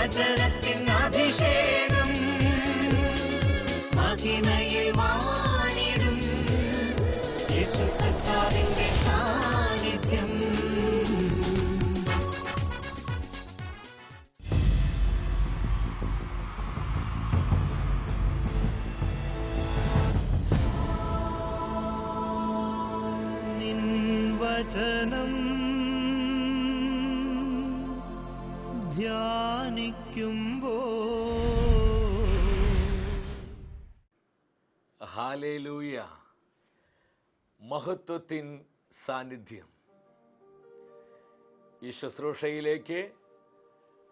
വചനത്തിൻ അഭിഷേകം ഹാലേലൂയ മഹത്വത്തിൻ സാന്നിധ്യം. ഈ ശുശ്രൂഷയിലേക്ക്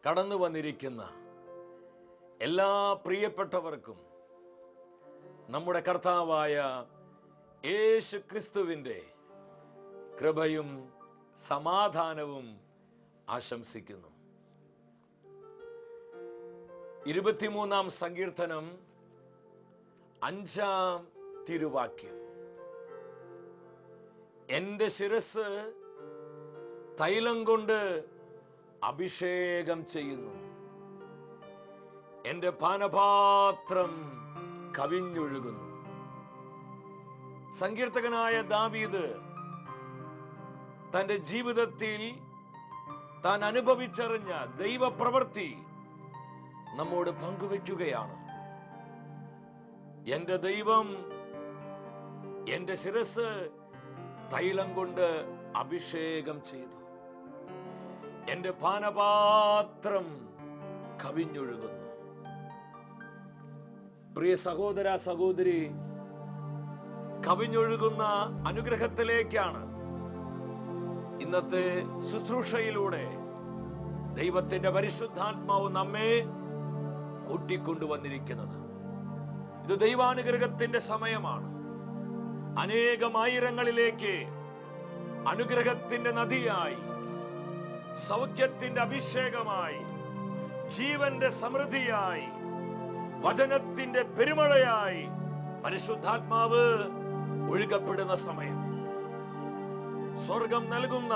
കടന്നു വന്നിരിക്കുന്ന എല്ലാ പ്രിയപ്പെട്ടവർക്കും നമ്മുടെ കർത്താവായ യേശു ക്രിസ്തുവിന്റെ കൃപയും സമാധാനവും ആശംസിക്കുന്നു. ഇരുപത്തിമൂന്നാം സങ്കീർത്തനം അഞ്ചാം തിരുവാക്യം. എന്റെ ശിരസ് തൈലം കൊണ്ട് അഭിഷേകം ചെയ്യുന്നു. എന്റെ പാനപാത്രം കവിഞ്ഞൊഴുകുന്നു. സങ്കീർത്തകനായ ദാവീദ് തന്റെ ജീവിതത്തിൽ താൻ അനുഭവിച്ചറിഞ്ഞ ദൈവപ്രവൃത്തി നമ്മോട് പങ്കുവെക്കുകയാണ് എന്റെ ദൈവം എന്റെ ശിരസ് തൈലം കൊണ്ട് അഭിഷേകം ചെയ്തു. എന്റെ പാനപാത്രം കവിഞ്ഞൊഴുകുന്നു. പ്രിയ സഹോദര സഹോദരി കവിഞ്ഞൊഴുകുന്ന അനുഗ്രഹത്തിലേക്കാണ് ഇന്നത്തെ ശുശ്രൂഷയിലൂടെ ദൈവത്തിന്റെ പരിശുദ്ധാത്മാവ് നമ്മെ കൂട്ടിക്കൊണ്ടുവന്നിരിക്കുന്നത്. ഇത് ദൈവാനുഗ്രഹത്തിന്റെ സമയമാണ്. അനേകം ആയിരങ്ങളിലേക്ക് അനുഗ്രഹത്തിന്റെ നദിയായി സൗഖ്യത്തിന്റെ അഭിഷേകമായി ജീവന്റെ സമൃദ്ധിയായി വചനത്തിന്റെ പെരുമഴയായി പരിശുദ്ധാത്മാവ് ഒഴുകപ്പെടുന്ന സമയം. സ്വർഗം നൽകുന്ന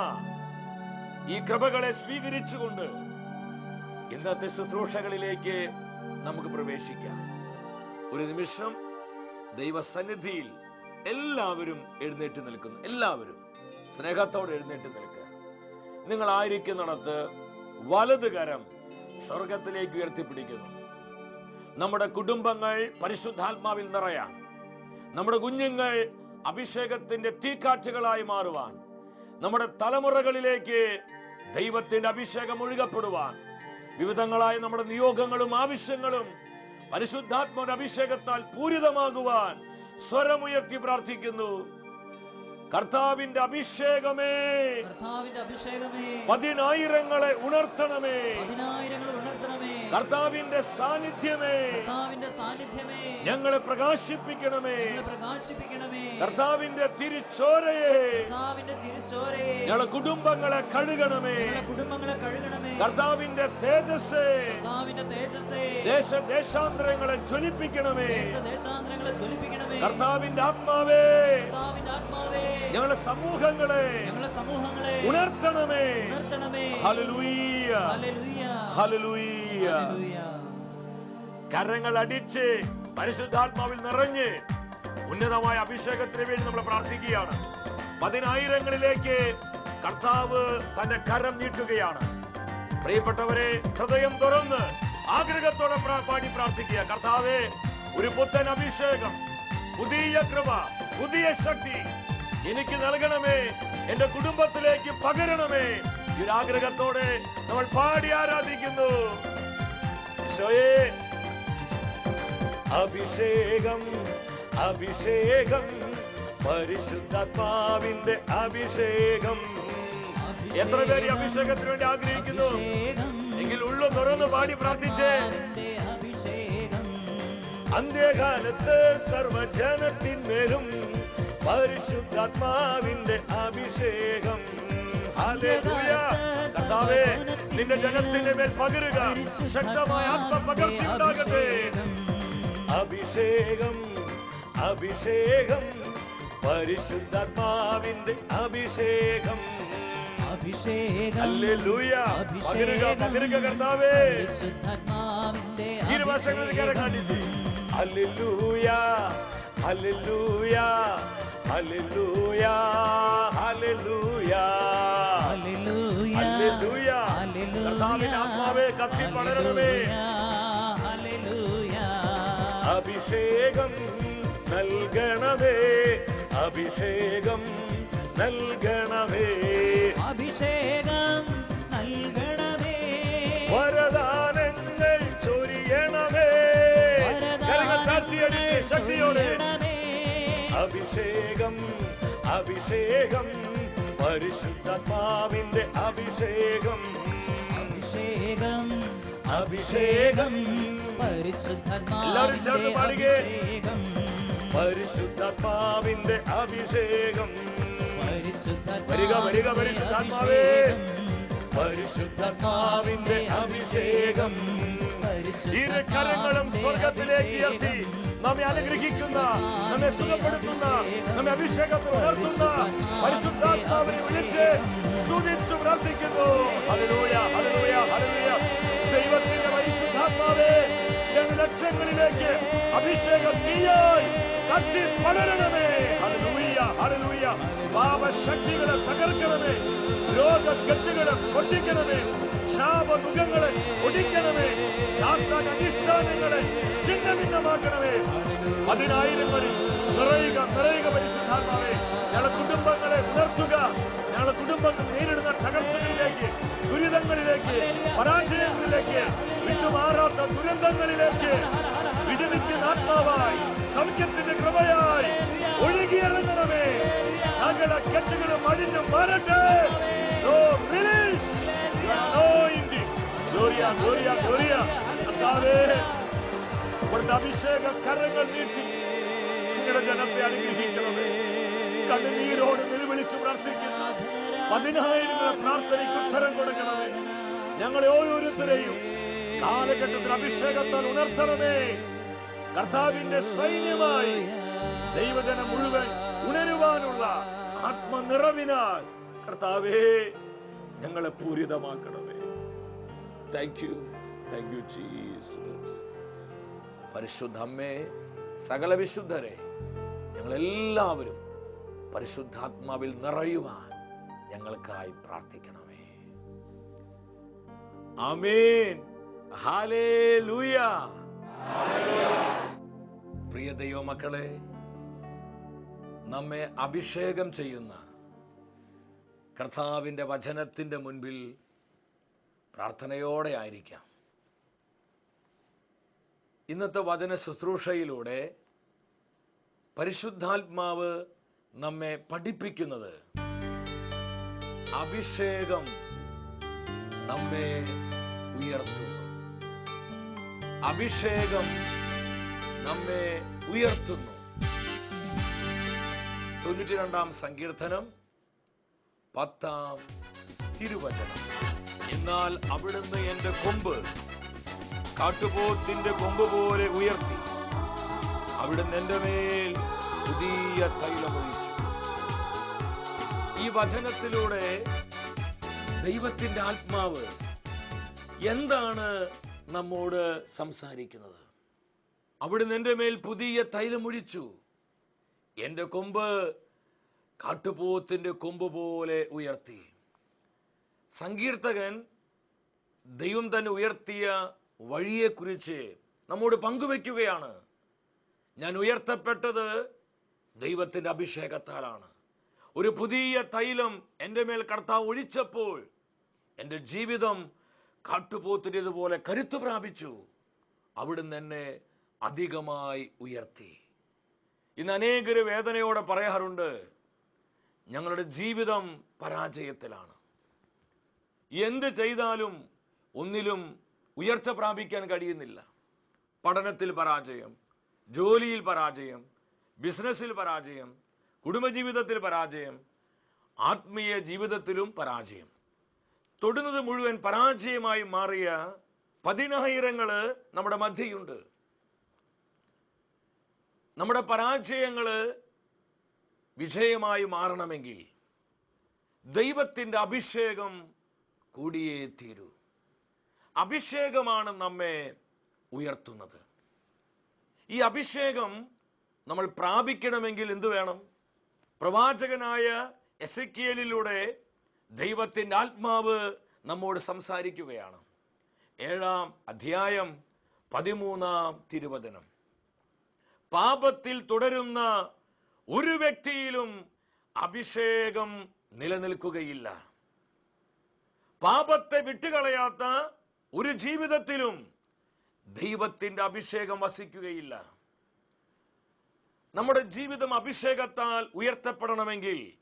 ഈ കൃപകളെ സ്വീകരിച്ചുകൊണ്ട് ഇന്നത്തെ ശുശ്രൂഷകളിലേക്ക് നമുക്ക് പ്രവേശിക്കാം. ഒരു നിമിഷം ദൈവസന്നിധിയിൽ എല്ലാവരും എഴുന്നേറ്റ് നിൽക്കുന്നു. എല്ലാവരും. സ്നേഹത്തോടെ എഴുന്നേറ്റ് നിൽക്കുക. നിങ്ങൾ ആയിരിക്കുന്നിടത്ത് വലത് കരം സ്വർഗത്തിലേക്ക് ഉയർത്തിപ്പിടിക്കുന്നു. നമ്മുടെ കുടുംബങ്ങൾ പരിശുദ്ധാത്മാവിൽ നിറയാൻ നമ്മുടെ കുഞ്ഞുങ്ങൾ അഭിഷേകത്തിന്റെ തീക്കാറ്റുകളായി മാറുവാൻ നമ്മുടെ തലമുറകളിലേക്ക് ദൈവത്തിന്റെ അഭിഷേകം ഒഴുകപ്പെടുവാൻ വിവിധങ്ങളായ നമ്മുടെ നിയോഗങ്ങളും ആവശ്യങ്ങളും പരിശുദ്ധാത്മാവിന്റെ അഭിഷേകത്താൽ പൂരിതമാകുവാൻ സ്വരമുയർത്തി പ്രാർത്ഥിക്കുന്നു. കർത്താവിന്റെ അഭിഷേകമേ. കർത്താവിന്റെ അഭിഷേകമേ. പതിനായിരങ്ങളെ ഉണർത്തണമേ. പതിനായിരങ്ങളെ ഉണർത്തണമേ. കർത്താവിന്റെ സാന്നിധ്യമേ. കർത്താവിന്റെ സാന്നിധ്യമേ. ഞങ്ങളെ പ്രകാശിപ്പിക്കണമേ. ഞങ്ങളെ പ്രകാശിപ്പിക്കണമേ. കർത്താവിന്റെ തിരിച്ചോരയെ. കർത്താവിന്റെ തിരിച്ചോരയെ. ഞങ്ങളെ കുടുംബങ്ങളെ കഴുകണമേ. ഞങ്ങളെ കുടുംബങ്ങളെ കഴുകണമേ. കർത്താവിന്റെ തേജസ് കർത്താവിന്റെ തേജസ്സേ. ദേശദേശാന്തരങ്ങളെ ജ്വലിപ്പിക്കണമേ. ദേശ ദേശാന്തരങ്ങളെ ജ്വലിപ്പിക്കണമേ. കർത്താവിന്റെ ആത്മാവേ. കർത്താവിന്റെ ആത്മാവേ. ഞങ്ങളെ സമൂഹങ്ങളെ ഞങ്ങളെ സമൂഹങ്ങളെ ഉണർത്തണമേ. ഉണർത്തണമേ. ഹല്ലേലൂയ. ഹല്ലേലൂയ. ഹല്ലേലൂയ. കരങ്ങൾ അടിച്ച് പരിശുദ്ധാത്മാവിൽ നിറഞ്ഞ് ഉന്നതമായ അഭിഷേകത്തിന് വേണ്ടി നമ്മൾ പ്രാർത്ഥിക്കുകയാണ്. പതിനായിരങ്ങളിലേക്ക് കർത്താവ് തന്റെ കരം നീട്ടുകയാണ്. പ്രിയപ്പെട്ടവരെ ഹൃദയം തുറന്ന് ആഗ്രഹത്തോടെ പാടി പ്രാർത്ഥിക്കുക. കർത്താവെ ഒരു പുത്തൻ അഭിഷേകം പുതിയ കൃപ പുതിയ ശക്തി എനിക്ക് നൽകണമേ. എന്റെ കുടുംബത്തിലേക്ക് പകരണമേ. ഈ ഒരു ആഗ്രഹത്തോടെ നമ്മൾ പാടി ആരാധിക്കുന്നു. അഭിഷേകം അഭിഷേകം പരിശുദ്ധാത്മാവിന്റെ അഭിഷേകം. എത്ര പേര് അഭിഷേകത്തിന് വേണ്ടി ആഗ്രഹിക്കുന്നു? എങ്കിൽ ഉള്ളു തുറന്ന് പാടി പ്രാർത്ഥിച്ചേ. അന്ത്യകാലത്ത് സർവജനത്തിന്മേലും പരിശുദ്ധാത്മാവിന്റെ അഭിഷേകം. കർത്താവേ നിന്റെ ജനത്തിന്റെ മേൽ പകരുക. ശക്തമായ ആത്മപകർച്ച ഉണ്ടാകട്ടെ അഭിഷേകം അഭിഷേകം. പരിശുദ്ധാത്മാവിന്റെ അഭിഷേകം. അഭിഷേകം കർത്താവിന്റെ ആത്മാവേ കത്തി പടരണമേ. അഭിഷേകം നൽകണമേ അഭിഷേകം നൽകണമേ. അഭിഷേകം നൽകണമേ. വരദാനങ്ങൾ ചൊരിയണമേ. താഴ്ത്തിയടിച്ച് ശക്തിയോടെ. അഭിഷേകം അഭിഷേകം അഭിഷേകം പരിശുദ്ധാത്മാവിന്റെ അഭിഷേകം. അഭിഷേകം അഭിഷേകം. എല്ലാവരും ചേർന്ന് പാടുകേ. അഭിഷേകം. പരിശുദ്ധാത്മാവിന്റെ അഭിഷേകം. വരിക വരിക പരിശുദ്ധാത്മാവേ. പരിശുദ്ധാത്മാവിന്റെ അഭിഷേകം. ഇരുകരങ്ങളും സ്വർഗത്തിലേക്ക് ഉയർത്തി നമ്മെ അനുഗ്രഹിക്കുന്ന നമ്മെ സുഖപ്പെടുത്തുന്ന നമ്മെ അഭിഷേകത്തിൽ ഉണർത്തുന്ന പരിശുദ്ധാത്മാവിനെ വിളിച്ച് സ്തുതിച്ചു പ്രാർത്ഥിക്കുന്നു. ഹല്ലേലൂയ ഹല്ലേലൂയ ദൈവത്തിന്റെ പരിശുദ്ധാത്മാവേ ജനലക്ഷങ്ങളിലേക്ക് അഭിഷേകം തീയായി. കത്തി പടരണമേ. Hallelujah hallelujah. പാപശക്തികളെ തകർക്കണമേ. രോഗക്കെട്ടുകളെ പൊട്ടിക്കണമേ. ശാപമുഖങ്ങളെ ഒടിക്കണമേ സാത്താൻ അടിസ്ഥാനങ്ങളെ ചിഹ്നഭിന്നമാക്കണമേ പതിനായിരങ്ങളിൽ നിറയുക നിറയുക പരിശുദ്ധാത്മാവേ. ഞങ്ങളുടെ കുടുംബങ്ങളെ ഉണർത്തുക. ഞങ്ങളുടെ കുടുംബങ്ങൾ നേരിടുന്ന തകർച്ചകളിലേക്ക് ദുരിതങ്ങളിലേക്ക് പരാജയങ്ങളിലേക്ക് വിട്ടുമാറാത്ത ദുരന്തങ്ങളിലേക്ക് വിടുവിക്കുന്ന ആത്മാവായി സൗഖ്യത്തിന്റെ കൃപയായി ഒഴുകിയിറങ്ങണമേ. സകല കെട്ടുകളും അഴിഞ്ഞു മാറട്ടെ. Gloria, gloria, gloria. കർത്താവേ, അവിടുത്തെ അഭിഷേക കരങ്ങൾ നീട്ടി. നിങ്ങളുടെ ജനത്തെ അനുഗ്രഹിക്കണമേ. കണ്ണുനീരോട് നിലവിളിച്ചു പ്രാർത്ഥിക്കുന്ന. പതിനായിരം പ്രാർത്ഥനയ്ക്ക് ഉത്തരം കൊടുക്കണമേ. ഞങ്ങളെ ഓരോരുത്തരെയും കാലഘട്ടത്തിൽ അഭിഷേകത്താൽ ഉണർത്തണമേ. കർത്താവിന്റെ സൈന്യമായി ദൈവജനം മുഴുവൻ ഉണരുവാനുള്ള ആത്മനിറവിനാൽ കർത്താവേ ഞങ്ങളെ പൂരിതമാക്കണമേ. Thank you thank you Jesus പരിശുദ്ധമ്മേ സകല വിശുദ്ധരെ ഞങ്ങളെല്ലാവരും പരിശുദ്ധാത്മാവിൽ നിറയുവാൻ ഞങ്ങൾക്കായി പ്രാർത്ഥിക്കണമേ. ആമേൻ. പ്രിയ ദൈവമക്കളെ നമ്മെ അഭിഷേകം ചെയ്യുന്ന കർത്താവിന്റെ വചനത്തിന്റെ മുൻപിൽ പ്രാർത്ഥനയോടെ ആയിരിക്കാം. ഇന്നത്തെ വചന ശുശ്രൂഷയിലൂടെ പരിശുദ്ധാത്മാവ് നമ്മെ പഠിപ്പിക്കുന്നത്. അഭിഷേകം നമ്മെ ഉയർത്തുന്നു അഭിഷേകം നമ്മെ ഉയർത്തുന്നു. തൊണ്ണൂറ്റി രണ്ടാം സങ്കീർത്തനം പത്താം തിരുവചനം. എന്നാൽ അവിടുന്ന് എന്റെ കൊമ്പ് കാട്ടുപോത്തിന്റെ കൊമ്പ് പോലെ ഉയർത്തി. അവിടുന്ന് എന്റെ മേൽ പുതിയ തൈലമൊഴിച്ചു ഈ വചനത്തിലൂടെ ദൈവത്തിന്റെ ആത്മാവ് എന്താണ് നമ്മോട് സംസാരിക്കുന്നത്? അവിടുന്ന് എന്റെ മേൽ പുതിയ തൈലമൊഴിച്ചു എന്റെ കൊമ്പ് കാട്ടുപോത്തിന്റെ കൊമ്പ് പോലെ ഉയർത്തി. സങ്കീർത്തകൻ ദൈവം തന്നെ ഉയർത്തിയ വഴിയെക്കുറിച്ച് നമ്മോട് പങ്കുവയ്ക്കുകയാണ് ഞാൻ ഉയർത്തപ്പെട്ടത് ദൈവത്തിന്റെ അഭിഷേകത്താലാണ്. ഒരു പുതിയ തൈലം എന്റെ മേൽ കർത്താവ് ഒഴിച്ചപ്പോൾ എന്റെ ജീവിതം കാട്ടുപോത്തിന്റെതുപോലെ കരുത്തു പ്രാപിച്ചു. അവിടുന്ന് എന്നെ അധികമായി ഉയർത്തി. ഇന്ന് അനേകർ വേദനയോടെ പറയാറുണ്ട് ഞങ്ങളുടെ ജീവിതം പരാജയത്തിലാണ്. എന്ത് ചെയ്താലും ഒന്നിലും ഉയർച്ച പ്രാപിക്കാൻ കഴിയുന്നില്ല. പഠനത്തിൽ പരാജയം ജോലിയിൽ പരാജയം ബിസിനസ്സിൽ പരാജയം കുടുംബജീവിതത്തിൽ പരാജയം ആത്മീയ ജീവിതത്തിലും പരാജയം. തൊടുന്നത് മുഴുവൻ പരാജയമായി മാറിയ പതിനായിരങ്ങൾ നമ്മുടെ മധ്യയുണ്ട്. നമ്മുടെ പരാജയങ്ങൾ വിജയമായി മാറണമെങ്കിൽ ദൈവത്തിന്റെ അഭിഷേകം കൂടിയേ തീരൂ. അഭിഷേകമാണ് നമ്മെ ഉയർത്തുന്നത്. ഈ അഭിഷേകം നമ്മൾ പ്രാപിക്കണമെങ്കിൽ എന്തു വേണം? പ്രവാചകനായ എസക്കിയലിലൂടെ ദൈവത്തിന്റെ ആത്മാവ് നമ്മോട് സംസാരിക്കുകയാണ്. ഏഴാം അധ്യായം പതിമൂന്നാം തിരുവചനം. പാപത്തിൽ തുടരുന്ന ഒരു വ്യക്തിയിലും അഭിഷേകം നിലനിൽക്കുകയില്ല. പാപത്തെ വിട്ടുകളയാത്ത ഒരു ജീവിതത്തിലും ദൈവത്തിന്റെ അഭിഷേകം വസിക്കുകയില്ല. നമ്മുടെ ജീവിതം അഭിഷേകത്താൽ ഉയർത്തപ്പെടണമെങ്കിൽ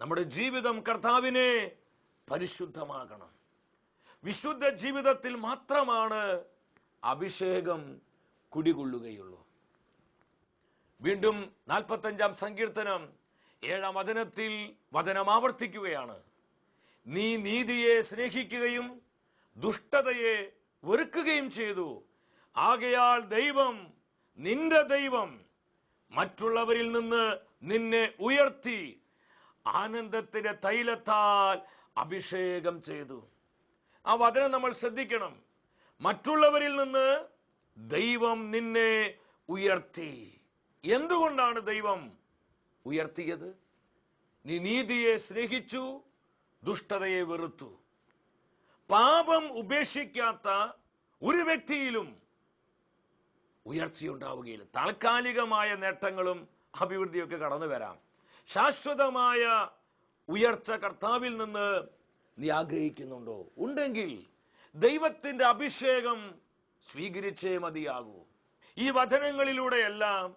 നമ്മുടെ ജീവിതം കർത്താവിനെ പരിശുദ്ധമാകണം. വിശുദ്ധ ജീവിതത്തിൽ മാത്രമാണ് അഭിഷേകം കുടികൊള്ളുകയുള്ളൂ. വീണ്ടും നാൽപ്പത്തഞ്ചാം സങ്കീർത്തനം ഏഴാം വചനത്തിൽ വചനം ആവർത്തിക്കുകയാണ്. നീ നീതിയെ സ്നേഹിക്കുകയും ദുഷ്ടതയെ വെറുക്കുകയും ചെയ്തു. ആകയാൽ ദൈവം നിന്റെ ദൈവം മറ്റുള്ളവരിൽ നിന്ന് നിന്നെ ഉയർത്തി ആനന്ദത്തിന്റെ തൈലത്താൽ അഭിഷേകം ചെയ്തു. ആ വചനം നമ്മൾ ശ്രദ്ധിക്കണം. മറ്റുള്ളവരിൽ നിന്ന് ദൈവം നിന്നെ ഉയർത്തി. എന്തുകൊണ്ടാണ് ദൈവം ഉയർത്തിയത്? നീ നീതിയെ സ്നേഹിച്ചു ദുഷ്ടതയെ വെറുത്തു. പാപം ഉപേക്ഷിക്കാത്ത ഒരു വ്യക്തിയിലും ഉയർച്ചയുണ്ടാവുകയില്ല. താൽക്കാലികമായ നേട്ടങ്ങളും അഭിവൃദ്ധിയൊക്കെ കടന്നു വരാം. ശാശ്വതമായ ഉയർച്ച കർത്താവിൽ നിന്ന് നീ ആഗ്രഹിക്കുന്നുണ്ടോ? ഉണ്ടെങ്കിൽ ദൈവത്തിന്റെ അഭിഷേകം സ്വീകരിച്ചേ മതിയാകൂ. ഈ വചനങ്ങളിലൂടെയെല്ലാം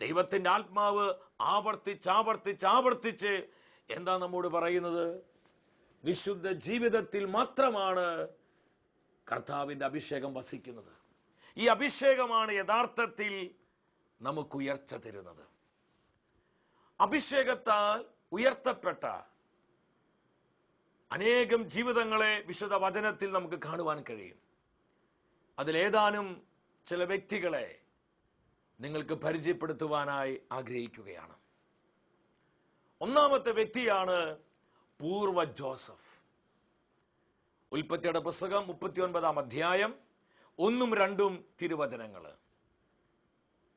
ദൈവത്തിന്റെ ആത്മാവ് ആവർത്തിച്ച് ആവർത്തിച്ച് ആവർത്തിച്ച് എന്താ നമ്മോട് പറയുന്നത്? വിശുദ്ധ ജീവിതത്തിൽ മാത്രമാണ് കർത്താവിന്റെ അഭിഷേകം വസിക്കുന്നത്. ഈ അഭിഷേകമാണ് യഥാർത്ഥത്തിൽ നമുക്ക് ഉയർച്ച തരുന്നത്. അഭിഷേകത്താൽ ഉയർത്തപ്പെട്ട അനേകം ജീവിതങ്ങളെ വിശുദ്ധ വചനത്തിൽ നമുക്ക് കാണുവാൻ കഴിയും. അതിലേതാനും ചില വ്യക്തികളെ നിങ്ങൾക്ക് പരിചയപ്പെടുത്തുവാനായി ആഗ്രഹിക്കുകയാണ്. ഒന്നാമത്തെ വ്യക്തിയാണ് പൂർവ ജോസഫ്. ഉൽപ്പത്തിയുടെ പുസ്തകം മുപ്പത്തി ഒൻപതാം അധ്യായം ഒന്നും രണ്ടും തിരുവചനങ്ങൾ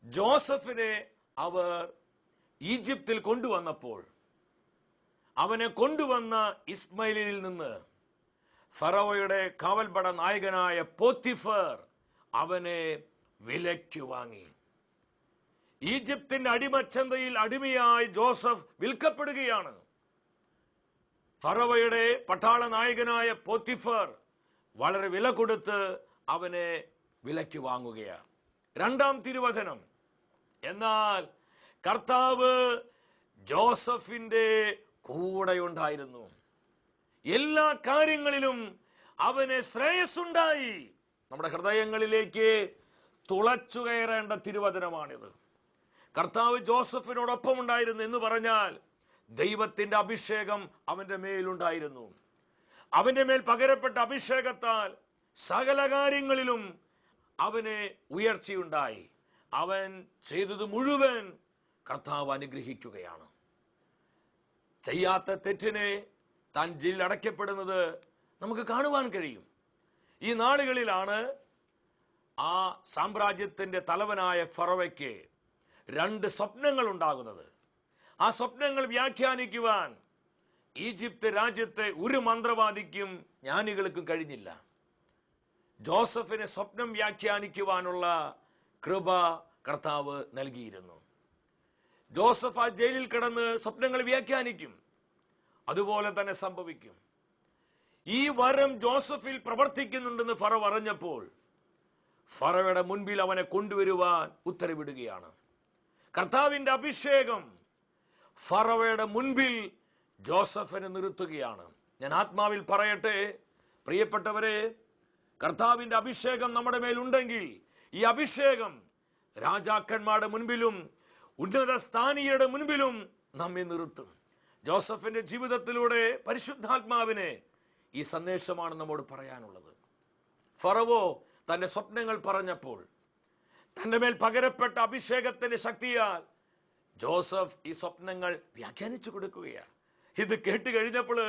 ജോസഫിനെ അവർ ഈജിപ്തിൽ കൊണ്ടുവന്നപ്പോൾ അവനെ കൊണ്ടുവന്ന ഇസ്മയിലിൽ നിന്ന് ഫറോയുടെ കാവൽപട നായകനായ പോത്തിഫർ അവനെ വിലയ്ക്ക് വാങ്ങി. ഈജിപ്തിന്റെ അടിമച്ചന്തയിൽ അടിമയായി ജോസഫ് വിൽക്കപ്പെടുകയാണ്. ഫറവയുടെ പട്ടാള നായകനായ പോത്തിഫർ വളരെ വില കൊടുത്ത് അവനെ വിലയ്ക്ക് വാങ്ങുകയാണ്. രണ്ടാം തിരുവചനം. എന്നാൽ കർത്താവ് ജോസഫിന്റെ കൂടെയുണ്ടായിരുന്നു. എല്ലാ കാര്യങ്ങളിലും അവന് ശ്രേയസ്സുണ്ടായി. നമ്മുടെ ഹൃദയങ്ങളിലേക്ക് തുളച്ചു കയറേണ്ട തിരുവചനമാണിത്. കർത്താവ് ജോസഫിനോടൊപ്പം ഉണ്ടായിരുന്നു എന്ന് പറഞ്ഞാൽ ദൈവത്തിന്റെ അഭിഷേകം അവന്റെ മേലുണ്ടായിരുന്നു. അവന്റെ മേൽ പകരപ്പെട്ട അഭിഷേകത്താൽ സകല കാര്യങ്ങളിലും അവന് ഉയർച്ചയുണ്ടായി. അവൻ ചെയ്തത് മുഴുവൻ കർത്താവ് അനുഗ്രഹിക്കുകയാണ്. ചെയ്യാത്ത തെറ്റിനെ താൻ ജയിലിൽ അടയ്ക്കപ്പെടുന്നത് നമുക്ക് കാണുവാൻ കഴിയും. ഈ നാളുകളിലാണ് ആ സാമ്രാജ്യത്തിന്റെ തലവനായ ഫറവയ്ക്ക് രണ്ട് സ്വപ്നങ്ങൾ ഉണ്ടാകുന്നത്. ആ സ്വപ്നങ്ങൾ വ്യാഖ്യാനിക്കുവാൻ ഈജിപ്ത് രാജ്യത്തെ ഒരു മന്ത്രവാദിക്കും ജ്ഞാനികൾക്കും കഴിഞ്ഞില്ല. ജോസഫിന് സ്വപ്നം വ്യാഖ്യാനിക്കുവാനുള്ള കൃപ കർത്താവ് നൽകിയിരുന്നു. ജോസഫ് ആ ജയിലിൽ കിടന്ന് സ്വപ്നങ്ങൾ വ്യാഖ്യാനിക്കും. അതുപോലെ തന്നെ സംഭവിക്കും. ഈ വരം ജോസഫിൽ പ്രവർത്തിക്കുന്നുണ്ടെന്ന് ഫറ അറിഞ്ഞപ്പോൾ ഫറവയുടെ മുൻപിൽ അവനെ കൊണ്ടുവരുവാൻ ഉത്തരവിടുകയാണ്. കർത്താവിന്റെ അഭിഷേകം ഫറവയുടെ മുൻപിൽ ജോസഫിനെ നിർത്തുകയാണ്. ഞാൻ ആത്മാവിൽ പറയട്ടെ. പ്രിയപ്പെട്ടവരെ കർത്താവിന്റെ അഭിഷേകം നമ്മുടെ മേലുണ്ടെങ്കിൽ ഈ അഭിഷേകം രാജാക്കന്മാരുടെ മുൻപിലും ഉന്നത സ്ഥാനീയരുടെ മുൻപിലും നമ്മെ നിർത്തും. ജോസഫിന്റെ ജീവിതത്തിലൂടെ പരിശുദ്ധാത്മാവിനെ ഈ സന്ദേശമാണ് നമ്മോട് പറയാനുള്ളത്. ഫറവോ തന്റെ സ്വപ്നങ്ങൾ പറഞ്ഞപ്പോൾ തന്റെ മേൽ പകരപ്പെട്ട അഭിഷേകത്തിന്റെ ശക്തിയാൽ ജോസഫ് ഈ സ്വപ്നങ്ങൾ വ്യാഖ്യാനിച്ചു കൊടുക്കുകയാണ്. ഇത് കേട്ട് കഴിഞ്ഞപ്പോൾ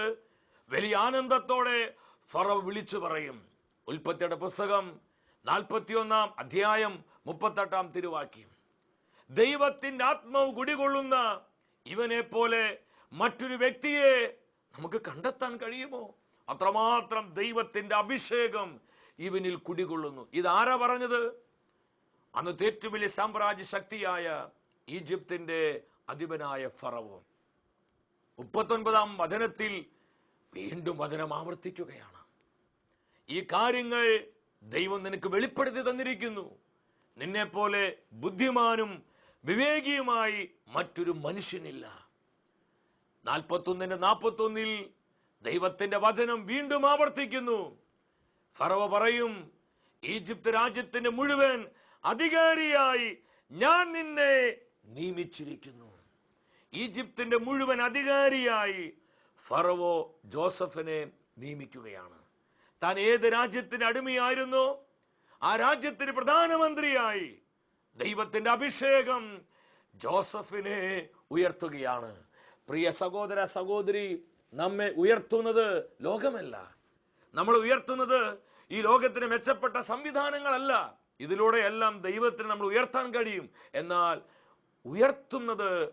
വലിയ ആനന്ദത്തോടെ ഫറവ് വിളിച്ചു പറയും ഉൽപ്പത്തിയുടെ പുസ്തകം നാൽപ്പത്തിയൊന്നാം അധ്യായം മുപ്പത്തെട്ടാം തിരുവാക്യം. ദൈവത്തിന്റെ ആത്മാവ് കുടികൊള്ളുന്ന ഇവനെ പോലെ മറ്റൊരു വ്യക്തിയെ നമുക്ക് കണ്ടെത്താൻ കഴിയുമോ? അത്രമാത്രം ദൈവത്തിന്റെ അഭിഷേകം ഇവനിൽ കുടികൊള്ളുന്നു. ഇതാരാ പറഞ്ഞത്? അന്ന് ഏറ്റവും വലിയ സാമ്രാജ്യ ശക്തിയായ ഈജിപ്തിന്റെ അധിപനായ ഫറവോ. മുപ്പത്തൊൻപതാം വചനത്തിൽ വീണ്ടും വചനം ആവർത്തിക്കുകയാണ്. ഈ കാര്യങ്ങൾ ദൈവം നിനക്ക് വെളിപ്പെടുത്തി തന്നിരിക്കുന്നു. നിന്നെ പോലെ ബുദ്ധിമാനും വിവേകിയുമായി മറ്റൊരു മനുഷ്യനില്ല. നാൽപ്പത്തൊന്നിന്റെ നാൽപ്പത്തൊന്നിൽ ദൈവത്തിന്റെ വചനം വീണ്ടും ആവർത്തിക്കുന്നു. ഫറവ പറയും ഈജിപ്ത് രാജ്യത്തിന്റെ മുഴുവൻ അധികാരിയായി ഞാൻ നിന്നെ നിയമിച്ചിരിക്കുന്നു. ഈജിപ്തിന്റെ മുഴുവൻ അധികാരിയായി ഫറവോ ജോസഫിനെ നിയമിക്കുകയാണ്. താൻ ഏത് രാജ്യത്തിന് അടിമയായിരുന്നു? ആ രാജ്യത്തിന് പ്രധാനമന്ത്രിയായി ദൈവത്തിന്റെ അഭിഷേകം ജോസഫിനെ ഉയർത്തുകയാണ്. പ്രിയ സഹോദര സഹോദരി നമ്മെ ഉയർത്തുന്നത് ലോകമല്ല. നമ്മൾ ഉയർത്തുന്നത് ഈ ലോകത്തിന് മെച്ചപ്പെട്ട സംവിധാനങ്ങളല്ല. ഇതിലൂടെ എല്ലാം ദൈവത്തിന് നമ്മൾ ഉയർത്താൻ കഴിയും. എന്നാൽ ഉയർത്തുന്നത്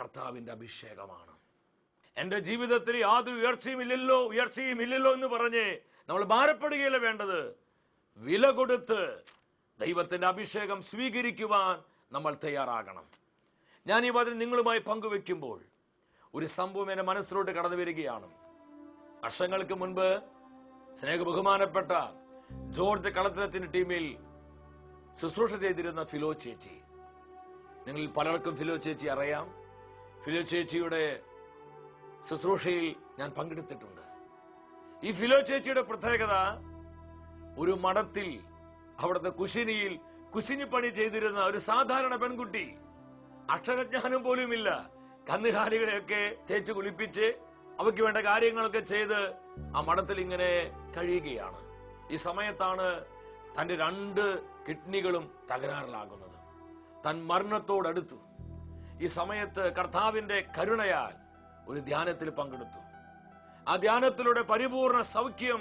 കർത്താവിന്റെ അഭിഷേകമാണ്. എന്റെ ജീവിതത്തിൽ യാതൊരു ഉയർച്ചയും ഇല്ലല്ലോ ഉയർച്ചയും ഇല്ലല്ലോ എന്ന് പറഞ്ഞ് നമ്മൾ ഭാരപ്പെടുകയല്ല വേണ്ടത്. വില കൊടുത്ത് ദൈവത്തിന്റെ അഭിഷേകം സ്വീകരിക്കുവാൻ നമ്മൾ തയ്യാറാകണം. ഞാൻ ഈ വചനം നിങ്ങളുമായി പങ്കുവെക്കുമ്പോൾ ഒരു സംഭവം എന്റെ മനസ്സിലോട്ട് കടന്നു വരികയാണ്. വർഷങ്ങൾക്ക് മുൻപ് സ്നേഹ ബഹുമാനപ്പെട്ട ജോർജ് കളത്തിനത്തിന്റെ ടീമിൽ ശുശ്രൂഷ ചെയ്തിരുന്ന ഫിലോ ചേച്ചി. നിങ്ങളിൽ പലർക്കും ഫിലോ ചേച്ചി അറിയാം. ഫിലോ ചേച്ചിയുടെ ശുശ്രൂഷയിൽ ഞാൻ പങ്കെടുത്തിട്ടുണ്ട്. ഈ ഫിലോ ചേച്ചിയുടെ പ്രത്യേകത ഒരു മഠത്തിൽ അവിടുത്തെ കുശിനിയിൽ കുശിനിപ്പണി ചെയ്തിരുന്ന ഒരു സാധാരണ പെൺകുട്ടി അക്ഷരജ്ഞാനം പോലുമില്ല കന്നുകാലികളെയൊക്കെ തേച്ച് കുളിപ്പിച്ച് അവയ്ക്ക് വേണ്ട കാര്യങ്ങളൊക്കെ ചെയ്ത് ആ മഠത്തിൽ ഇങ്ങനെ കഴിയുകയാണ്. ഈ സമയത്താണ് തന്റെ രണ്ട് കിഡ്നികളും തകരാറിലാകുന്നത്. തൻ മരണത്തോടടുത്തു. ഈ സമയത്ത് കർത്താവിന്റെ കരുണയാൽ ഒരു ധ്യാനത്തിൽ പങ്കെടുത്തു. ആ ധ്യാനത്തിലൂടെ പരിപൂർണ സൗഖ്യം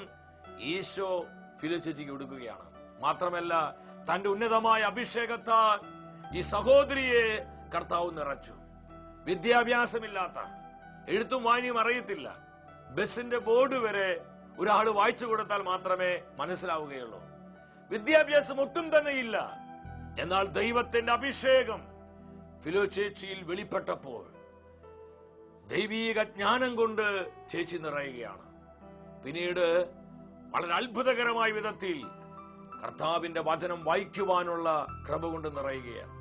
ഈശോ ഫിലിച്ചേച്ചിക്ക് കൊടുക്കുകയാണ്. മാത്രമല്ല തന്റെ ഉന്നതമായ അഭിഷേകത്താൽ ഈ സഹോദരിയെ കർത്താവ് നിറച്ചു. വിദ്യാഭ്യാസമില്ലാത്ത എഴുത്തും വാങ്ങിയും അറിയത്തില്ല ബസിന്റെ ബോർഡ് വരെ ഒരാൾ വായിച്ചു കൊടുത്താൽ മാത്രമേ മനസ്സിലാവുകയുള്ളൂ. വിദ്യാഭ്യാസം ഒട്ടും തന്നെ ഇല്ല. എന്നാൽ ദൈവത്തിന്റെ അഭിഷേകം ഫിലോ ചേച്ചിയിൽ വെളിപ്പെട്ടപ്പോൾ ദൈവീക ജ്ഞാനം കൊണ്ട് ചേച്ചി നിറയുകയാണ്. പിന്നീട് വളരെ അത്ഭുതകരമായ വിധത്തിൽ കർത്താവിന്റെ വചനം വായിക്കുവാനുള്ള കൃപ കൊണ്ട് നിറയുകയാണ്.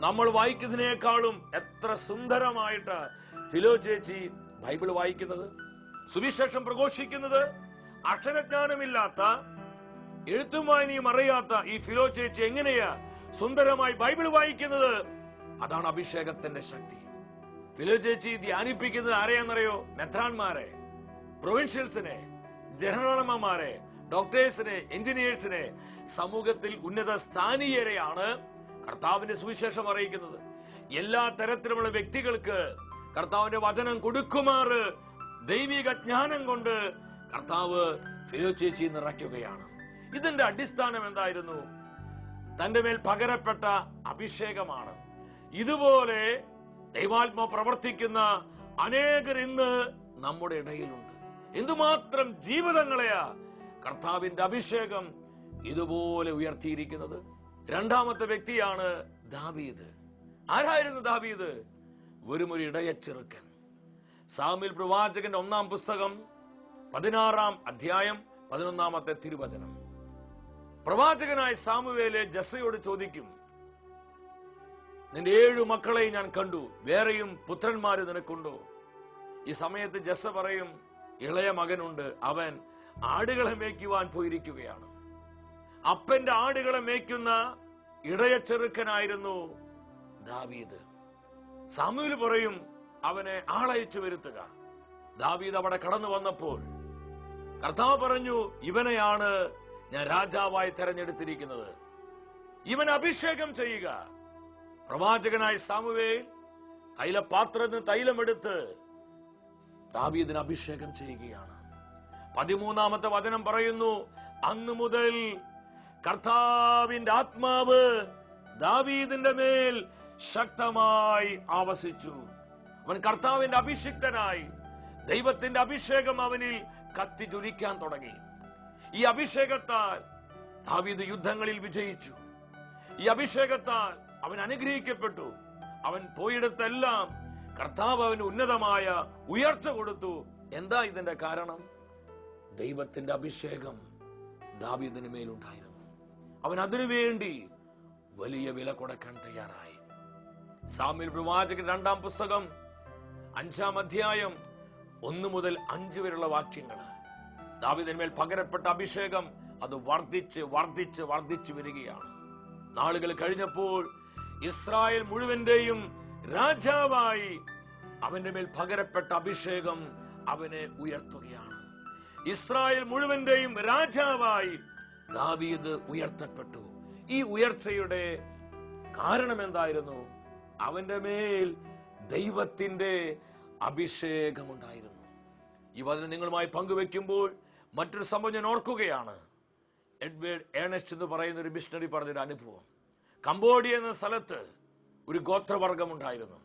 നമ്മൾ വായിക്കുന്നതിനേക്കാളും എത്ര സുന്ദരമായിട്ട് ഫിലോ ചേച്ചി ബൈബിൾ വായിക്കുന്നത് സുവിശേഷം പ്രഘോഷിക്കുന്നത് അക്ഷരജ്ഞാനമില്ലാത്ത എഴുത്തും വായനയും അറിയാത്ത ഈ ഫിലോ ചേച്ചി എങ്ങനെയാ സുന്ദരമായി ബൈബിൾ വായിക്കുന്നത്? അതാണ് അഭിഷേകത്തിന്റെ ശക്തി. ഫിലോ ചേച്ചി ധ്യാനിപ്പിക്കുന്നത് ആരെയാണെന്നറിയോ? മെത്രാൻമാരെ പ്രൊവിൻഷ്യൽസിനെ ജനറലമ്മമാരെ ഡോക്ടേഴ്സിനെ എഞ്ചിനീയേഴ്സിനെ സമൂഹത്തിൽ ഉന്നത സ്ഥാനീയരെയാണ് കർത്താവിന്റെ സുവിശേഷം അറിയിക്കുന്നത്. എല്ലാ തരത്തിലുമുള്ള വ്യക്തികൾക്ക് കർത്താവിന്റെ വചനം കൊടുക്കുമാർ ദൈവിക ജ്ഞാനം കൊണ്ട് കർത്താവ് ഫിലോ ചേച്ചി നിറയ്ക്കുകയാണ്. ഇതിന്റെ അടിസ്ഥാനം എന്തായിരുന്നു? തന്റെ മേൽ പകരപ്പെട്ട അഭിഷേകമാണ്. ഇതുപോലെ ദൈവാത്മ പ്രവർത്തിക്കുന്ന അനേകർ ഇന്ന് നമ്മുടെ ഇടയിലുണ്ട്. എന്തുമാത്രം ജീവിതങ്ങളെയാ കർത്താവിന്റെ അഭിഷേകം ഇതുപോലെ ഉയർത്തിയിരിക്കുന്നത്. രണ്ടാമത്തെ വ്യക്തിയാണ് ദാവീദ്. ആരായിരുന്നു ദാവീദ്? വെറും ഒരു ഇടയച്ചെറുക്കൻ സാമിൽ പ്രവാചകന്റെ ഒന്നാം പുസ്തകം പതിനാറാം അധ്യായം പതിനൊന്നാമത്തെ തിരുവചനം. പ്രവാചകനായ സാമുവേലെ ജസയോട് ചോദിക്കും നിന്റെ ഏഴു മക്കളെ ഞാൻ കണ്ടു. വേറെയും പുത്രന്മാര് നിനക്കുണ്ടോ? ഈ സമയത്ത് ജസ്സ പറയും ഇളയ മകനുണ്ട്. അവൻ ആടുകളെ മേയ്ക്കുവാൻ പോയിരിക്കുകയാണ്. അപ്പന്റെ ആടുകളെ മേയ്ക്കുന്ന ഇടയ ചെറുക്കനായിരുന്നു ദാവീദ്. സാമുവിൽ പറയും അവനെ ആളയച്ചു വരുത്തുക. ദാവീദ് അവിടെ കടന്നു വന്നപ്പോൾ കർത്താവ് പറഞ്ഞു ഇവനെയാണ് ഞാൻ രാജാവായി തെരഞ്ഞെടുത്തിരിക്കുന്നത്. ഇവൻ അഭിഷേകം ചെയ്യുക. പ്രവാചകനായ സാമുവേൽ തൈലപാത്രത്തിന് തൈലമെടുത്ത് ദാവീദിന് അഭിഷേകം ചെയ്യുകയാണ്. പതിമൂന്നാമത്തെ വചനം പറയുന്നു അന്ന് മുതൽ കർത്താവിന്റെ ആത്മാവ് ദാവീദിന്റെ മേൽ ശക്തമായി ആവസിച്ചു. അവൻ കർത്താവിന്റെ അഭിഷിക്തനായി ദൈവത്തിന്റെ അഭിഷേകം അവനിൽ കത്തി ജ്വലിക്കാൻ തുടങ്ങി. ഈ അഭിഷേകത്താൽ ദാവീദ് യുദ്ധങ്ങളിൽ വിജയിച്ചു. ഈ അഭിഷേകത്താൽ അവൻ അനുഗ്രഹിക്കപ്പെട്ടു. അവൻ പോയിടത്തെല്ലാം കർത്താവ് അവന് ഉന്നതമായ ഉയർച്ച കൊടുത്തു. എന്താ ഇതിന്റെ കാരണം? ദൈവത്തിന്റെ അഭിഷേകം ദാവീദിന് മേലുണ്ടായിരുന്നു അവൻ അതിനുവേണ്ടി വലിയ വില കൊടുക്കാൻ തയ്യാറായി. സാമിൽ പ്രവാചകൻ രണ്ടാം പുസ്തകം അഞ്ചാം അധ്യായം ഒന്ന് മുതൽ അഞ്ചു വരെയുള്ള വാക്യങ്ങൾ. ദാവിദിന്മേൽ പകരപ്പെട്ട അഭിഷേകം അത് വർദ്ധിച്ച് വർദ്ധിച്ച് വർദ്ധിച്ചു വരികയാണ്. നാളുകൾ കഴിഞ്ഞപ്പോൾ ഇസ്രായേൽ മുഴുവന്റെയും രാജാവായി അവന്റെ മേൽ പകരപ്പെട്ട അഭിഷേകം അവനെ ഉയർത്തുകയാണ്. ഇസ്രായേൽ മുഴുവന്റെയും രാജാവായി ദാവീദ് ഉയർത്തപ്പെട്ടു. ഈ ഉയർച്ചയുടെ കാരണം എന്തായിരുന്നു? അവന്റെ മേൽ ദൈവത്തിന്റെ അഭിഷേകമുണ്ടായിരുന്നു. ഈ വചനം നിങ്ങളുമായി പങ്കുവെക്കുമ്പോൾ മറ്റൊരു സംഭവം ഞാൻ ഓർക്കുകയാണ്. എഡ്വേർഡ് ഏണസ്റ്റ് എന്ന് പറയുന്ന ഒരു മിഷണറി പറഞ്ഞൊരു അനുഭവം. കംബോഡിയ എന്ന സ്ഥലത്ത് ഒരു ഗോത്രവർഗമുണ്ടായിരുന്നു.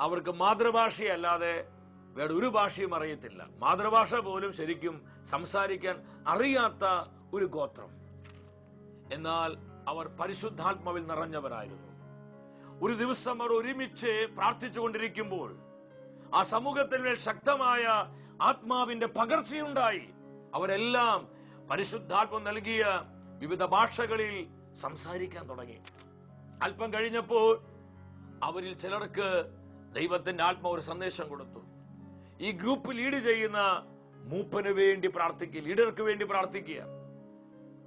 അവർക്ക് മാതൃഭാഷയല്ലാതെ വേറെ ഒരു ഭാഷയും അറിയത്തില്ല. മാതൃഭാഷ പോലും ശരിക്കും സംസാരിക്കാൻ അറിയാത്ത ഒരു ഗോത്രം. എന്നാൽ അവർ പരിശുദ്ധാത്മാവിൽ നിറഞ്ഞവരായിരുന്നു. ഒരു ദിവസം അവർ ഒരുമിച്ച് പ്രാർത്ഥിച്ചു കൊണ്ടിരിക്കുമ്പോൾ ആ സമൂഹത്തിന് ശക്തമായ ആത്മാവിന്റെ പകർച്ചയുണ്ടായി. അവരെല്ലാം പരിശുദ്ധാത്മം നൽകിയ വിവിധ ഭാഷകളിൽ സംസാരിക്കാൻ തുടങ്ങി. അല്പം കഴിഞ്ഞപ്പോൾ അവരിൽ ചിലർക്ക് ദൈവത്തിന്റെ ആത്മാവ് ഒരു സന്ദേശം കൊടുത്തു. ഈ ഗ്രൂപ്പ് ലീഡ് ചെയ്യുന്ന മൂപ്പന് വേണ്ടി പ്രാർത്ഥിക്കുക ലീഡർക്ക് വേണ്ടി പ്രാർത്ഥിക്കുക.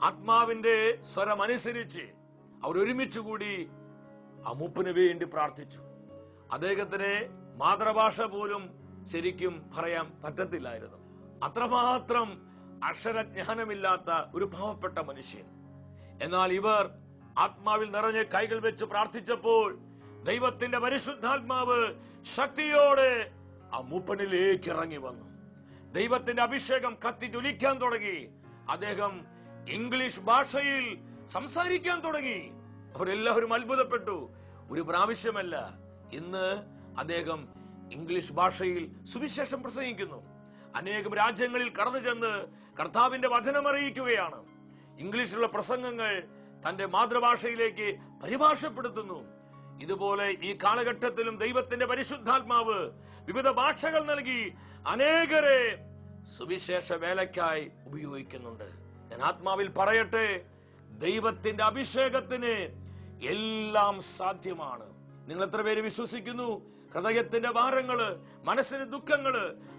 ആത്മാവിന്റെ സ്വരം അനുസരിച്ച് അവർ ഒരുമിച്ച് കൂടി ആ മൂപ്പന് വേണ്ടി പ്രാർത്ഥിച്ചു. അദ്ദേഹത്തിന് മാതൃഭാഷ പോലും ശരിക്കും പറയാൻ പറ്റത്തില്ലായിരുന്നു. അത്രമാത്രം അക്ഷരജ്ഞാനമില്ലാത്ത ഒരു പാവപ്പെട്ട മനുഷ്യൻ. എന്നാൽ ഇവർ ആത്മാവിൽ നിറഞ്ഞ് കൈകൾ വെച്ച് പ്രാർത്ഥിച്ചപ്പോൾ ദൈവത്തിന്റെ പരിശുദ്ധാത്മാവ് ശക്തിയോടെ ആ മൂപ്പനിലേക്ക് ഇറങ്ങി വന്നു. ദൈവത്തിന്റെ അഭിഷേകം കത്തി ജ്വലിക്കാൻ തുടങ്ങി. അദ്ദേഹം ഇംഗ്ലീഷ് ഭാഷയിൽ സംസാരിക്കാൻ തുടങ്ങി. അവരെല്ലാവരും അത്ഭുതപ്പെട്ടു. ഒരു പ്രാവശ്യമല്ല ഇന്ന് അദ്ദേഹം ഇംഗ്ലീഷ് ഭാഷയിൽ സുവിശേഷം പ്രസംഗിക്കുന്നു. അനേകം രാജ്യങ്ങളിൽ കടന്നു ചെന്ന് കർത്താവിന്റെ വചനം അറിയിക്കുകയാണ്. ഇംഗ്ലീഷിലുള്ള പ്രസംഗങ്ങൾ തന്റെ മാതൃഭാഷയിലേക്ക് പരിഭാഷപ്പെടുത്തുന്നു. ഇതുപോലെ ഈ കാലഘട്ടത്തിലും ദൈവത്തിന്റെ പരിശുദ്ധാത്മാവ് വിവിധ ഭാഷകൾ നൽകി അനേകരെ സുവിശേഷ വേലയ്ക്കായി ഉപയോഗിക്കുന്നുണ്ട്. ഞാൻ ആത്മാവിൽ പറയട്ടെ ദൈവത്തിന്റെ അഭിഷേകത്തിന് എല്ലാം സാധ്യമാണ്. നിങ്ങൾ എത്ര പേര് വിശ്വസിക്കുന്നു? ഹൃദയത്തിന്റെ ഭാരങ്ങൾ മനസ്സിന് ദുഃഖങ്ങൾ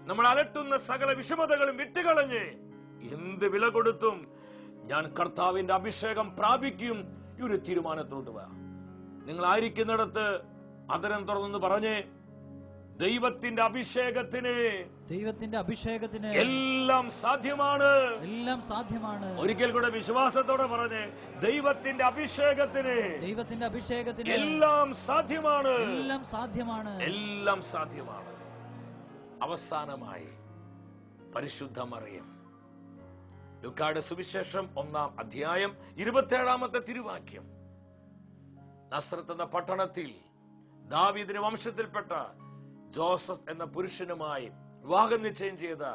നമ്മൾ അലട്ടുന്ന സകല വിഷമതകളും വിട്ടുകളഞ്ഞ് എന്ത് വില കൊടുത്തും ഞാൻ കർത്താവിന്റെ അഭിഷേകം പ്രാപിക്കും ഈ ഒരു തീരുമാനത്തോട്ട് വാ നിങ്ങൾ ആയിരിക്കുന്നിടത്ത് അതരം തുറന്നു പറഞ്ഞേ ദൈവത്തിന്റെ അഭിഷേകത്തിന് ദൈവത്തിന്റെ അഭിഷേകത്തിന് എല്ലാം സാധ്യമാണ്. എല്ലാം സാധ്യമാണ്. ഒരിക്കൽ കൂടെ വിശ്വാസത്തോടെ പറഞ്ഞ് ദൈവത്തിന്റെ അഭിഷേകത്തിന് ദൈവത്തിന്റെ അഭിഷേകത്തിന് എല്ലാം സാധ്യമാണ്. എല്ലാം സാധ്യമാണ്. എല്ലാം സാധ്യമാണ്. അവസാനമായി പരിശുദ്ധ മറിയം ലുക്കാട് സുവിശേഷം ഒന്നാം അധ്യായം ഇരുപത്തേഴാമത്തെ തിരുവാക്യം. നസ്രത്ത് എന്ന പട്ടണത്തിൽ ദാവീദിന് വംശത്തിൽപ്പെട്ട ജോസഫ് എന്ന പുരുഷനുമായി വിവാഹം നിശ്ചയം ചെയ്ത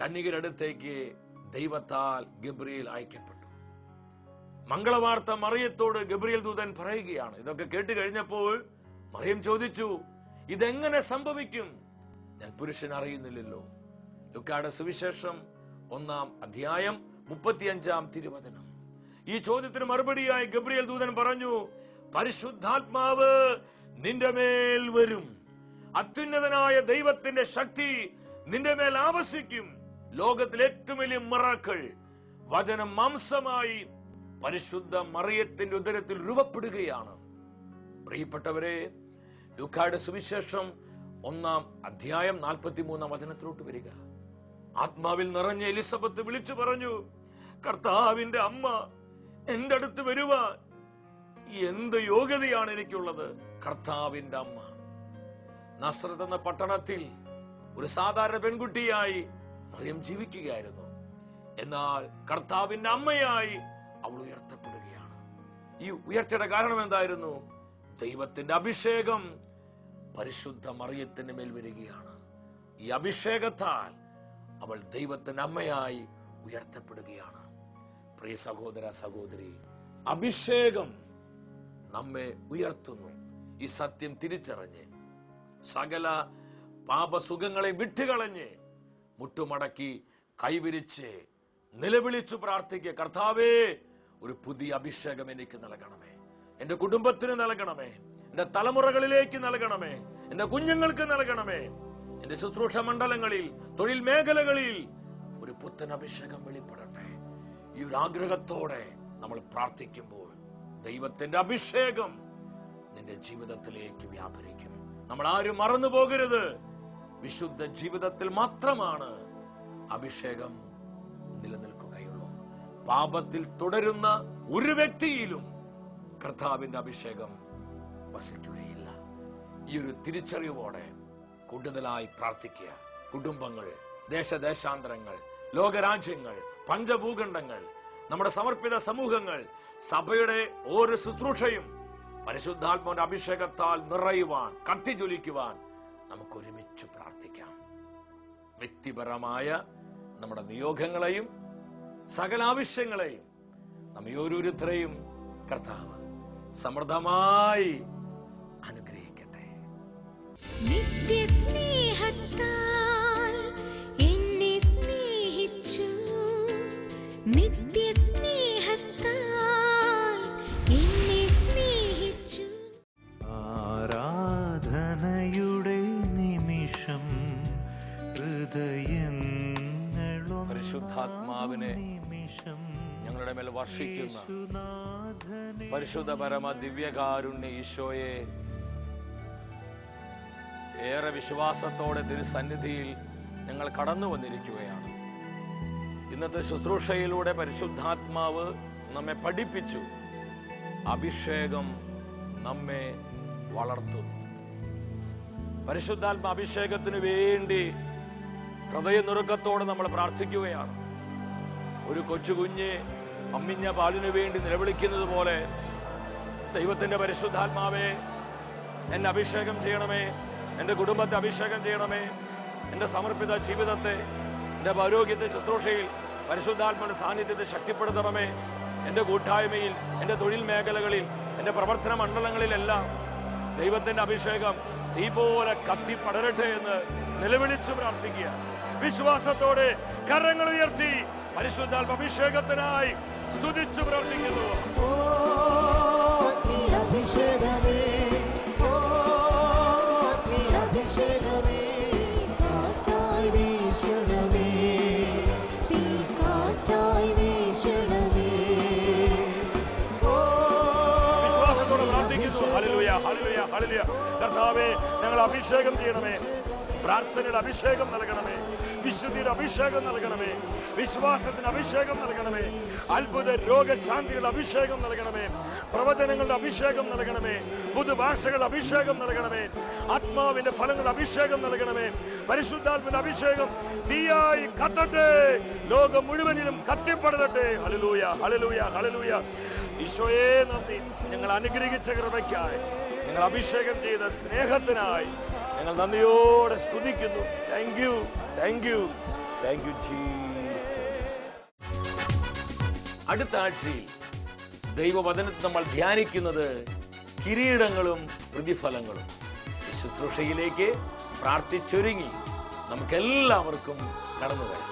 കന്യകരടുത്തേക്ക് ദൈവത്താൽ ഗബ്രിയേൽ അയക്കപ്പെട്ടു. മംഗളവാർത്ത മറിയത്തോട് ഗബ്രിയേൽ ദൂതൻ പറയുകയാണ്. ഇതൊക്കെ കേട്ട് കഴിഞ്ഞപ്പോൾ മറിയം ചോദിച്ചു ഇതെങ്ങനെ സംഭവിക്കും? ഞാൻ പുരുഷൻ അറിയുന്നില്ലല്ലോ ലുക്കാട് സുവിശേഷം ഒന്നാം അധ്യായം മുപ്പത്തിയഞ്ചാം തിരുവചനം. ഈ ചോദ്യത്തിന് മറുപടിയായി ഗബ്രിയേൽ ദൂതൻ പറഞ്ഞു പരിശുദ്ധാത്മാവ് നിന്റെ മേൽ വരും. അത്യുന്നതനായ ദൈവത്തിന്റെ ശക്തി നിന്റെ മേൽ ആവശിക്കും. ലോകത്തിലെ ഏറ്റവും വലിയ മറാക്കൾ വചനം മാംസമായി പരിശുദ്ധ മറിയത്തിന്റെ ഉദരത്തിൽ രൂപപ്പെടുകയാണ്. പ്രിയപ്പെട്ടവരെ ലുക്കായുടെ സുവിശേഷം ഒന്നാം അധ്യായം നാൽപ്പത്തി മൂന്നാം വചനത്തിലോട്ട് വരിക. ആത്മാവിൽ നിറഞ്ഞ എലിസബത്ത് വിളിച്ചു പറഞ്ഞു കർത്താവിന്റെ അമ്മ എന്റെ അടുത്ത് വരുവാൻ എന്ത് യോഗ്യതയാണ് എനിക്കുള്ളത്? കർത്താവിന്റെ അമ്മ. നസ്രത്ത് എന്ന പട്ടണത്തിൽ ഒരു സാധാരണ പെൺകുട്ടിയായി മറിയം ജീവിക്കുകയായിരുന്നു. എന്നാൽ കർത്താവിന്റെ അമ്മയായി അവൾ ഉയർത്തപ്പെടുകയാണ്. ഈ ഉയർച്ചയുടെ കാരണം എന്തായിരുന്നു? ദൈവത്തിന്റെ അഭിഷേകം പരിശുദ്ധ മറിയത്തിന് മേൽ വരികയാണ്. ഈ അഭിഷേകത്താൽ അവൾ ദൈവത്തിന് അമ്മയായി ഉയർത്തപ്പെടുകയാണ്. പ്രിയ സഹോദര സഹോദരി അഭിഷേകം നമ്മെ ഉയർത്തുന്നു. ഈ സത്യം തിരിച്ചറിഞ്ഞ് സകല പാപസുഖങ്ങളെ വിട്ടുകളഞ്ഞ് മുട്ടുമടക്കി കൈവിരിച്ച് നിലവിളിച്ചു പ്രാർത്ഥിക്കുക. കർത്താവേ ഒരു പുതിയ അഭിഷേകം എനിക്ക് നൽകണമേ. എന്റെ കുടുംബത്തിന് നൽകണമേ. എന്റെ തലമുറകളിലേക്ക് നൽകണമേ. എന്റെ കുഞ്ഞുങ്ങൾക്ക് നൽകണമേ. എന്റെ ശുശ്രൂഷ മണ്ഡലങ്ങളിൽ തൊഴിൽ മേഖലകളിൽ ഒരു പുത്തൻ അഭിഷേകം വെളിപ്പെടട്ടെ. ഈ ഒരു ആഗ്രഹത്തോടെ നമ്മൾ പ്രാർത്ഥിക്കുമ്പോൾ ദൈവത്തിന്റെ അഭിഷേകം നിന്റെ ജീവിതത്തിലേക്ക് വ്യാപരിക്കും. നമ്മൾ ആരും മറന്നു പോകരുത്. വിശുദ്ധ ജീവിതത്തിൽ മാത്രമാണ് അഭിഷേകം നിലനിൽക്കുകയുള്ളൂ. പാപത്തിൽ തുടരുന്ന ഒരു വ്യക്തിയിലും കർത്താവിന്റെ അഭിഷേകം വസിക്കുകയില്ല. ഈ ഒരു തിരിച്ചറിവോടെ കൂടുതലായി പ്രാർത്ഥിക്കുക. കുടുംബങ്ങൾ ദേശദേശാന്തരങ്ങൾ ലോകരാജ്യങ്ങൾ പഞ്ചഭൂഖണ്ഡങ്ങൾ നമ്മുടെ സമർപ്പിത സമൂഹങ്ങൾ സഭയുടെ ഓരോ ശുശ്രൂഷയും പരിശുദ്ധാത്മാവിന്റെ അഭിഷേകത്താൽ നിറയുവാൻ കത്തിജ്വലിക്കുവാൻ നമുക്ക് ഒരുമിച്ച് പ്രാർത്ഥിക്കാം. വ്യക്തിപരമായ നമ്മുടെ നിയോഗങ്ങളെയും സകല ആവശ്യങ്ങളെയും നമ്മെ ഓരോരുത്തരെയും കർത്താവ് സമൃദ്ധമായി അനുഗ്രഹിക്കട്ടെ. എന്നെ സ്നേഹിച്ചു. എന്നെ സ്നേഹിച്ചു. ആരാധനയുടെ നിമിഷം പരിശുദ്ധാത്മാവിനെ നിമിഷം ഞങ്ങളുടെ മേൽ വർഷിക്കുന്ന യേശുനാഥനെ പരിശുദ്ധ പരമ ദിവ്യകാരുണ്യ ഈശോയെ ഏറെ വിശ്വാസത്തോടെ തിരുസന്നിധിയിൽ ഞങ്ങൾ കടന്നു വന്നിരിക്കുകയാണ്. ഇന്നത്തെ ശുശ്രൂഷയിലൂടെ പരിശുദ്ധാത്മാവ് നമ്മെ പഠിപ്പിച്ചു. അഭിഷേകം നമ്മെ വളർത്തുന്നു പരിശുദ്ധാത്മ അഭിഷേകത്തിന് വേണ്ടി ഹൃദയനുറുക്കത്തോടെ നമ്മൾ പ്രാർത്ഥിക്കുകയാണ്. ഒരു കൊച്ചു കുഞ്ഞ് അമ്മിഞ്ഞ പാലിനു വേണ്ടി നിലവിളിക്കുന്നത് പോലെ ദൈവത്തിന്റെ പരിശുദ്ധാത്മാവേ എന്നെ അഭിഷേകം ചെയ്യണമേ എന്റെ കുടുംബത്തെ അഭിഷേകം ചെയ്യണമേ. എന്റെ സമർപ്പിത ജീവിതത്തെ എന്റെ ആരോഗ്യത്തെ ശുശ്രൂഷയിൽ പരിശുദ്ധാത്മയുടെ സാന്നിധ്യത്തെ ശക്തിപ്പെടുത്തണമേ. എന്റെ കൂട്ടായ്മയിൽ എന്റെ തൊഴിൽ മേഖലകളിൽ എന്റെ പ്രവർത്തന മണ്ഡലങ്ങളിലെല്ലാം ദൈവത്തിന്റെ അഭിഷേകം തീ പോലെ കത്തി പടരട്ടെ എന്ന് നിലവിളിച്ചു പ്രാർത്ഥിക്കുക. വിശ്വാസത്തോടെ കരങ്ങൾ ഉയർത്തി പരിശുദ്ധാത്മ അഭിഷേകത്തിനായി സ്തുതിച്ചു പ്രാർത്ഥിക്കുന്നു. കർത്താവേ ഞങ്ങൾ അഭിഷേകം ചെയ്യണമേ. പ്രാർത്ഥനയുടെ അഭിഷേകം നൽകണമേ. വിശുദ്ധിയുടെ അഭിഷേകം നൽകണമേ. വിശ്വാസത്തിന് അഭിഷേകം നൽകണമേ. അത്ഭുത രോഗശാന്തിയുടെ അഭിഷേകം നൽകണമേ. പ്രവചനങ്ങളുടെ അഭിഷേകം നൽകണമേ. പുതുഭാഷകളുടെ അഭിഷേകം നൽകണമേ. ആത്മാവിന്റെ ഫലങ്ങളുടെ അഭിഷേകം നൽകണമേ. പരിശുദ്ധാത്മന്റെ അഭിഷേകം തീയായി കത്തട്ടെ. ലോകം മുഴുവനിലും കത്തിപ്പടരട്ടെ ഹലലൂയ ഹലലൂയ ഹലലൂയ ഈശോയെ നന്ദി. ഞങ്ങൾ അനുഗ്രഹിച്ച കൃപയ്ക്കായി. ഞങ്ങൾ അഭിഷേകം ചെയ്ത സ്നേഹത്തിനായി ഞങ്ങൾ നന്ദിയോടെ സ്തുതിക്കുന്നു. Thank you thank you thank you അടുത്ത ആഴ്ചയിൽ ദൈവവചനത്തിൽ നമ്മൾ ധ്യാനിക്കുന്നത് കിരീടങ്ങളും പ്രതിഫലങ്ങളും. ശുശ്രൂഷയിലേക്ക് പ്രാർത്ഥിച്ചൊരുങ്ങി നമുക്കെല്ലാവർക്കും കടന്നു വരാം.